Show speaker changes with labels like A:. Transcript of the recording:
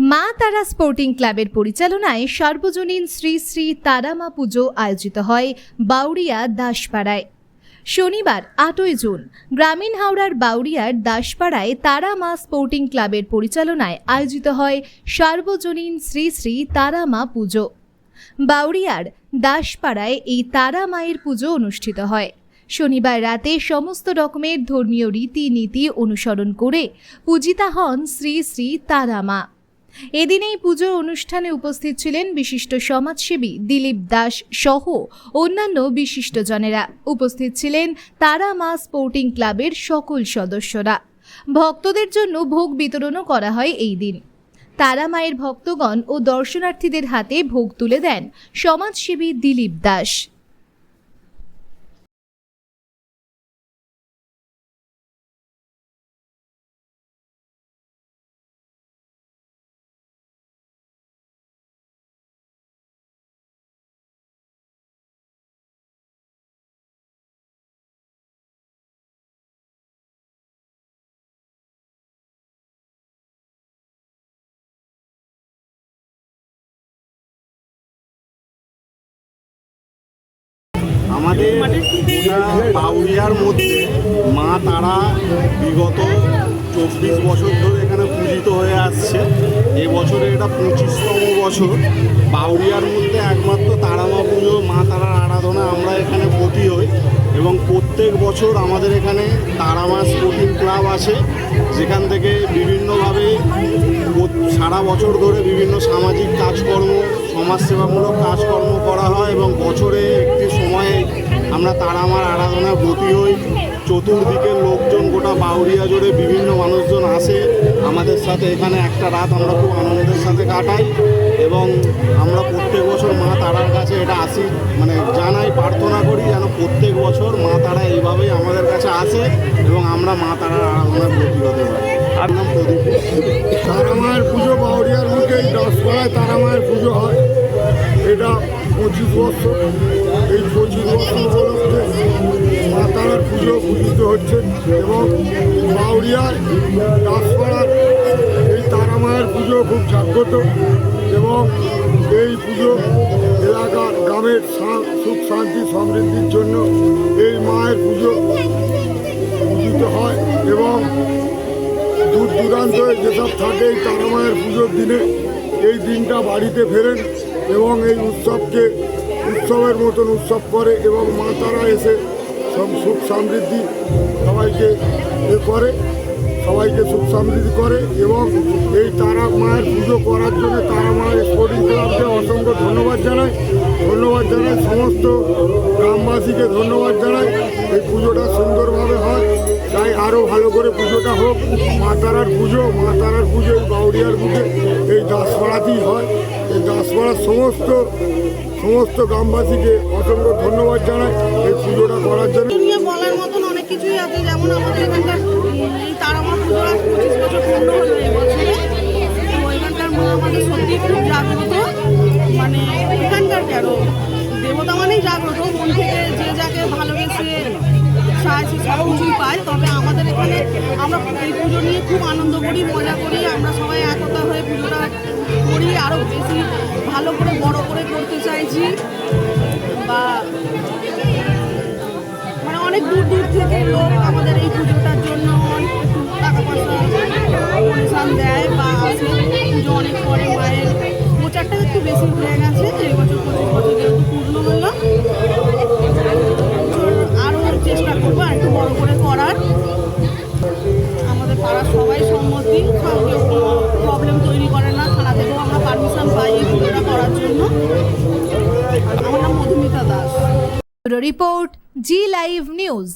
A: মা তারা স্পোর্টিং ক্লাবের পরিচালনায় সার্বজনীন শ্রী শ্রী তারামা পুজো আয়োজিত হয় বাউরিয়া দাসপাড়ায়। শনিবার, আটই জুন, গ্রামীণ হাওড়ার বাউরিয়ার দাসপাড়ায় তারা মা স্পোর্টিং ক্লাবের পরিচালনায় আয়োজিত হয় সার্বজনীন শ্রী শ্রী তারা মা পুজো। বাউরিয়ার দাসপাড়ায় এই তারা মায়ের পুজো অনুষ্ঠিত হয়। শনিবার রাতে সমস্ত রকমের ধর্মীয় রীতিনীতি অনুসরণ করে পূজিতা হন শ্রী শ্রী তারা মা এদিন এই পুজোর অনুষ্ঠানে উপস্থিত ছিলেন বিশিষ্ট সমাজসেবী দিলীপ দাস সহ অন্যান্য বিশিষ্টজনেরা। উপস্থিত ছিলেন তারা মা স্পোর্টিং ক্লাবের সকল সদস্যরা। ভক্তদের জন্য ভোগ বিতরণও করা হয় এই দিন। তারা মায়ের ভক্তগণ ও দর্শনার্থীদের হাতে ভোগ তুলে দেন সমাজসেবী দিলীপ দাস।
B: আমাদের বাউরিয়ার মধ্যে মা তারা বিগত চব্বিশ বছর ধরে এখানে পূজিত হয়ে আসছে। এ বছরে এটা পঁচিশতম বছর। বাউরিয়ার মধ্যে একমাত্র তারামা পুজো, মা তারার আরাধনা আমরা এখানে প্রতি হই এবং প্রত্যেক বছর আমাদের এখানে তারামা স্পোর্টিং ক্লাব আছে, যেখান থেকে বিভিন্নভাবে সারা বছর ধরে বিভিন্ন সামাজিক কাজকর্ম সমাজসেবামূলক কাজকর্ম করা হয় এবং বছরে একটি সময়ে আমরা তারামার আরাধনা ব্রতী হই। চতুর্দিকের লোকজন গোটা বাউরিয়া জুড়ে বিভিন্ন মানুষজন আসে। আমাদের সাথে এখানে একটা রাত আমরা খুব আনন্দের সাথে কাটাই এবং আমরা প্রত্যেক বছর মা তারার কাছে এটা আসি মানে জানাই, প্রার্থনা করি যেন প্রত্যেক বছর মা তারা এইভাবেই আমাদের কাছে আসে এবং আমরা মা তারার আরাধনায় ব্রতী হতে পারি। প্রদীপ।
C: তারামায়ের পুজো বাউরিয়ার মুখে এই দশপাড়ায় তারামায়ের পুজো হয়। এটা পঁচিশ বছর। এই পঁচিশ বছর উপলক্ষে মা তারার পুজো পূজিত হচ্ছে এবং বাউরিয়ার দাসপাড়ার এই তারামায়ের পুজো খুব জাগ্রত এবং এই পুজো এলাকার গ্রামের সুখ, শান্তি, সমৃদ্ধির জন্য এই মায়ের পুজো পূজিত হয় এবং দূর দূরান্ত যেসব থাকে এই তারামায়ের পুজোর দিনে, এই দিনটা বাড়িতে ফেরেন এবং এই উৎসবকে উৎসবের মতন উৎসব করে এবং মা তারা এসে সব সুখ সমৃদ্ধি সবাইকে এ করে, সবাইকে সুখ সমৃদ্ধি করে এবং এই তারা মায়ের পুজো করার জন্য তারা মায়ের আরও ভালো করে পুজোটা হোক। মা তারার পুজো, মা তারার পুজো বাউরিয়ার বুকে, এই দাসপাড়াতেই হয়। এই দাসপাড়ার সমস্ত সমস্ত গ্রামবাসীকে অসংখ্য ধন্যবাদ জানাই এই পুজোটা করার জন্য।
D: মতন অনেক কিছুই আছে। যেমন মানে এখানকার কেন? দেবতা মানেই জাগ্রত। মন থেকে যে যাকে ভালোবেসে সাহায্য সব কিছুই পায়। তবে আমাদের এখানে আমরা এই পুজো নিয়ে খুব আনন্দ করি, মজা করি। আমরা সবাই একতা হয়ে পুজোটা করি আরও বেশি ভালো করে, বড় করে করতে চাইছি। বা মানে অনেক দূর দূর থেকে লোক আমাদের এই পুজোটার জন্য টাকা পয়সা ডোনেশন দেয় বা আসে। পুজো অনেক পরে মায়ের প্রচারটা একটু বেশি হয়ে গেছে, এই বছর পঁচিশ বছর
A: রিপোর্ট জি লাইভ নিউজ